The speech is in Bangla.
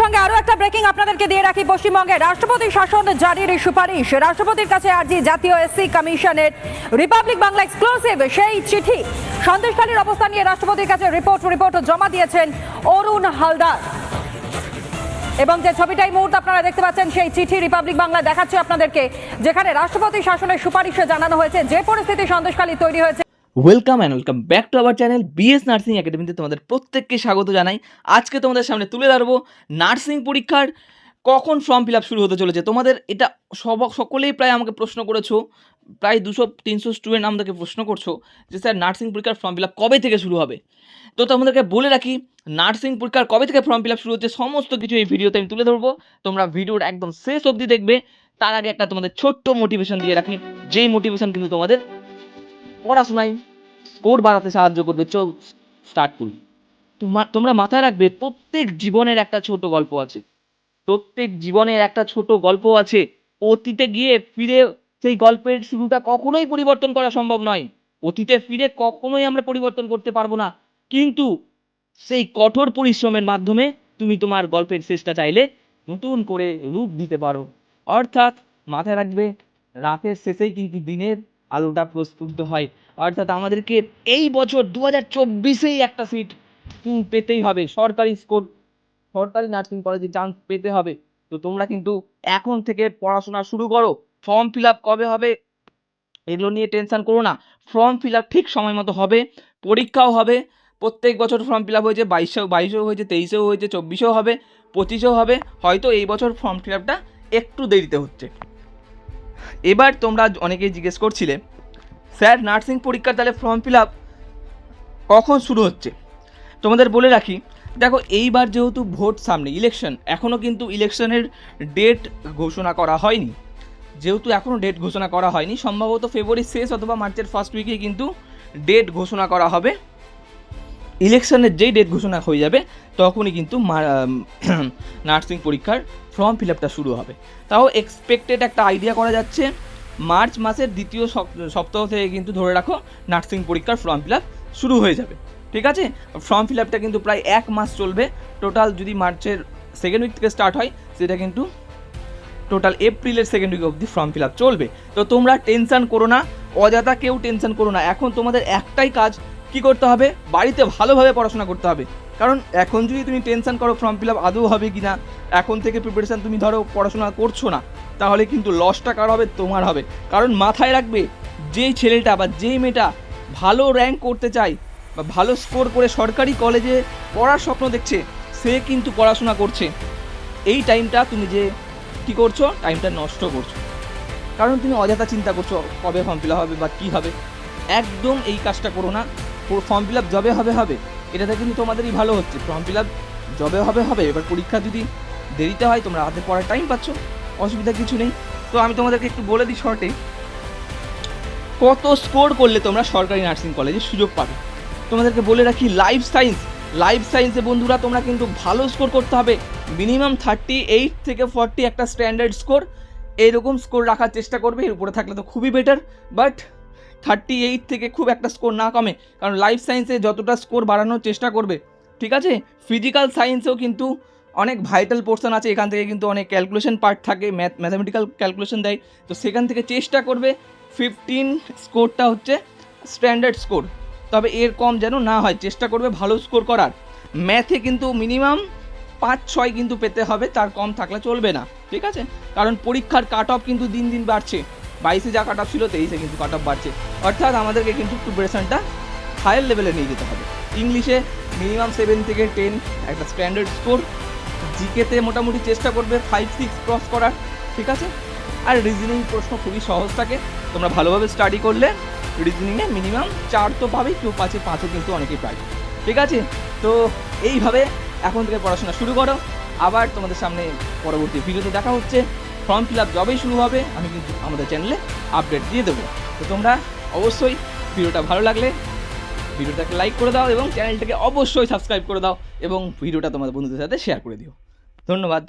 সঙ্গে আরও একটা ব্রেকিং আপনাদেরকে দিয়ে রাখি পশ্চিমবঙ্গে। রাষ্ট্রপতি শাসন জারির সুপারিশ। রাষ্ট্রপতির কাছে আর্জি জাতীয় এসসি কমিশনের রিপাবলিক বাংলা এক্সক্লুসিভ সেই চিঠি। সন্দেশখালীর অবস্থান নিয়ে রাষ্ট্রপতির কাছে রিপোর্ট রিপোর্ট জমা দিয়েছেন অরুণ হালদার। এবং যে ছবিটা এই মুহূর্তে আপনারা দেখতে পাচ্ছেন, সেই চিঠি রিপাবলিক বাংলা দেখাচ্ছে আপনাদেরকে, যেখানে রাষ্ট্রপতি শাসনের সুপারিশে জানানো হয়েছে, যে পরিস্থিতি সন্দেশখালী তৈরি হয়েছে। Welcome and welcome back to our channel BS nursing একাডেমিতে তোমাদের প্রত্যেককে স্বাগত জানাই। আজকে তোমাদের সামনে তুলে ধরবো নার্সিং পরীক্ষার কখন ফর্ম ফিল আপ শুরু হতে চলেছে। তোমাদের এটা সব, সকলেই প্রায় আমাকে প্রশ্ন করেছ, প্রায় দুশো, তিনশো স্টুডেন্ট আমাদেরকে প্রশ্ন করছ যে, স্যার, নার্সিং পরীক্ষার ফর্ম ফিল আপ কবে থেকে শুরু হবে? তো তোমাদেরকে বলে রাখি, নার্সিং পরীক্ষার কবে থেকে ফর্ম ফিল আপ শুরু হচ্ছে সমস্ত কিছু এই ভিডিওতে আমি তুলে ধরবো। তোমরা ভিডিওর একদম শেষ অবধি দেখবে। তার আগে একটা তোমাদের ছোট্ট মোটিভেশন দিয়ে রাখি। যেই মোটিভেশন কিন্তু তোমাদের পড়াশোনায় স্কোর বাড়াতে সাহায্য করবে। চল স্টার্ট করি। তোমরা মাথায় রাখবে, প্রত্যেক জীবনের একটা ছোট গল্প আছে। প্রত্যেক জীবনের একটা ছোট গল্প আছে। অতীতে গিয়ে ফিরে সেই গল্পের শুরুটা কখনোই পরিবর্তন করা সম্ভব নয়। অতীতে ফিরে কখনোই আমরা পরিবর্তন করতে পারব না। কিন্তু সেই কঠোর পরিশ্রমের মাধ্যমে তুমি তোমার গল্পের শেষটা চাইলে নতুন করে রূপ দিতে পারো। অর্থাৎ মাথায় রাখবে, রাতের শেষেই কিন্তু দিনের আলোটা প্রস্তুত হয়। অর্থাৎ আমাদেরকে এই বছর দু হাজার চব্বিশেই একটা সিট পেতেই হবে। সরকারি স্কুল সরকারি নার্সিং কলেজে চান্স পেতে হবে। তো তোমরা কিন্তু এখন থেকে পড়াশোনা শুরু করো। ফর্ম ফিল আপ কবে হবে, এগুলো নিয়ে টেনশন করো না। ফর্ম ফিল আপ ঠিক সময় মতো হবে, পরীক্ষাও হবে। প্রত্যেক বছর ফর্ম ফিল আপ হয়েছে, বাইশেও বাইশেও হয়েছে, তেইশেও হয়েছে, চব্বিশেও হবে, পঁচিশেও হবে। হয়তো এই বছর ফর্ম ফিল আপটা একটু দেরিতে হচ্ছে। এবার তোমরা অনেকেই জিজ্ঞেস করছিলে, স্যার, নার্সিং পরীক্ষার তাহলে ফর্ম ফিল আপ কখন শুরু হচ্ছে? তোমাদের বলে রাখি, দেখো, এইবার যেহেতু ভোট সামনে ইলেকশন এখনও কিন্তু ইলেকশনের ডেট ঘোষণা করা হয়নি। যেহেতু এখনও ডেট ঘোষণা করা হয়নি, সম্ভবত ফেব্রুয়ারি শেষ অথবা মার্চের ফার্স্ট উইকে কিন্তু ডেট ঘোষণা করা হবে। ইলেকশনের যেই ডেট ঘোষণা হয়ে যাবে, তখনই কিন্তু নার্সিং পরীক্ষার ফর্ম ফিল আপটা শুরু হবে। তাও এক্সপেক্টেড একটা আইডিয়া করা যাচ্ছে, মার্চ মাসের দ্বিতীয় সপ্তাহ থেকে কিন্তু ধরে রাখো নার্সিং পরীক্ষার ফর্ম ফিল আপ শুরু হয়ে যাবে। ঠিক আছে? ফর্ম ফিল আপটা কিন্তু প্রায় এক মাস চলবে। টোটাল যদি মার্চের সেকেন্ড উইক থেকে স্টার্ট হয়, সেটা কিন্তু টোটাল এপ্রিলের সেকেন্ড উইক অবধি ফর্ম ফিল আপ চলবে। তো তোমরা টেনশন করো না, অযথা কেউ টেনশন করো না। এখন তোমাদের একটাই কাজ কি করতে হবে? বাড়িতে ভালোভাবে পড়াশোনা করতে হবে। কারণ এখন যদি তুমি টেনশন করো ফর্ম ফিল আপ আদৌ হবে কি না এখন থেকে প্রিপারেশান তুমি ধরো পড়াশোনা করছ না, তাহলে কিন্তু লসটা কার হবে? তোমার হবে। কারণ মাথায় রাখবে, যেই ছেলেটা বা যেই মেয়েটা ভালো র্যাঙ্ক করতে চায় বা ভালো স্কোর করে সরকারি কলেজে পড়ার স্বপ্ন দেখছে, সে কিন্তু পড়াশোনা করছে। এই টাইমটা তুমি যে কি করছ? টাইমটা নষ্ট করছ। কারণ তুমি অযথা চিন্তা করছ, কবে ফর্ম ফিল হবে বা কী হবে? একদম এই কাজটা করো না। ফর্ম ফিল আপ যবে হবে হবে, এটাতে কিন্তু তোমাদেরই ভালো হচ্ছে। ফর্ম ফিল আপ যবে হবে হবে, এবার পরীক্ষা যদি দেরিতে হয়, তোমরা হাতে পড়ার টাইম পাচ্ছ, অসুবিধা কিছু নেই। তো আমি তোমাদেরকে একটু বলে দিই শর্টে কত স্কোর করলে তোমরা সরকারি নার্সিং কলেজে সুযোগ পাবে? তোমাদেরকে বলে রাখি লাইফ সায়েন্স লাইফ সায়েন্সে বন্ধুরা তোমরা কিন্তু ভালো স্কোর করতে হবে। মিনিমাম থার্টি এইট থেকে ফর্টি একটা স্ট্যান্ডার্ড স্কোর এইরকম স্কোর রাখার চেষ্টা করবে, এর উপরে থাকলে তো খুবই বেটার বাট থার্টি এইট থেকে খুব একটা স্কোর না কমে, কারণ লাইফ সায়েন্সে যতটা স্কোর বাড়ানোর চেষ্টা করবে, ঠিক আছে? ফিজিক্যাল সায়েন্সেও কিন্তু অনেক ভাইটাল পোর্শন আছে, এখান থেকে কিন্তু অনেক ক্যালকুলেশন পার্ট থাকে ম্যাথ ম্যাথামেটিক্যাল ক্যালকুলেশন দেয়, তো সেখান থেকে চেষ্টা করবে ফিফটিন স্কোরটা হচ্ছে স্ট্যান্ডার্ড স্কোর তবে এর কম যেন না হয়, চেষ্টা করবে ভালো স্কোর করার। ম্যাথে কিন্তু মিনিমাম পাঁচ ছয় কিন্তু পেতে হবে, তার কম থাকলে চলবে না, ঠিক আছে? কারণ পরীক্ষার কাট অফ কিন্তু দিন দিন বাড়ছে। বাইশে যা কাট অফ ছিল তেইশে কিন্তু কাট অফ বাড়ছে। অর্থাৎ আমাদেরকে কিন্তু প্রিপারেশনটা হায়ার লেভেলে নিয়ে যেতে হবে। ইংলিশে মিনিমাম সেভেন থেকে টেন একটা স্ট্যান্ডার্ড স্কোর জিকেতে মোটামুটি চেষ্টা করবে ফাইভ সিক্স ক্রস করার, ঠিক আছে? আর রিজনিং প্রশ্ন খুবই সহজ থাকে। তোমরা ভালোভাবে স্টাডি করলে রিজনিংয়ে মিনিমাম চার তো পাবেই, কেউ পাঁচে পাঁচও কিন্তু অনেকেই পায়। ঠিক আছে? তো এইভাবে এখন থেকে পড়াশোনা শুরু করো। আবার তোমাদের সামনে পরবর্তী ভিডিওতে দেখা হচ্ছে। ফর্ম ফিল আপ যবেই শুরু হবে, আমি কিন্তু আমাদের চ্যানেলে আপডেট দিয়ে দেবো। তো তোমরা অবশ্যই ভিডিওটা ভালো লাগলে ভিডিওটাকে লাইক করে দাও এবং চ্যানেলটাকে অবশ্যই সাবস্ক্রাইব করে দাও এবং ভিডিওটা তোমাদের বন্ধুদের সাথে শেয়ার করে দিও। ধন্যবাদ।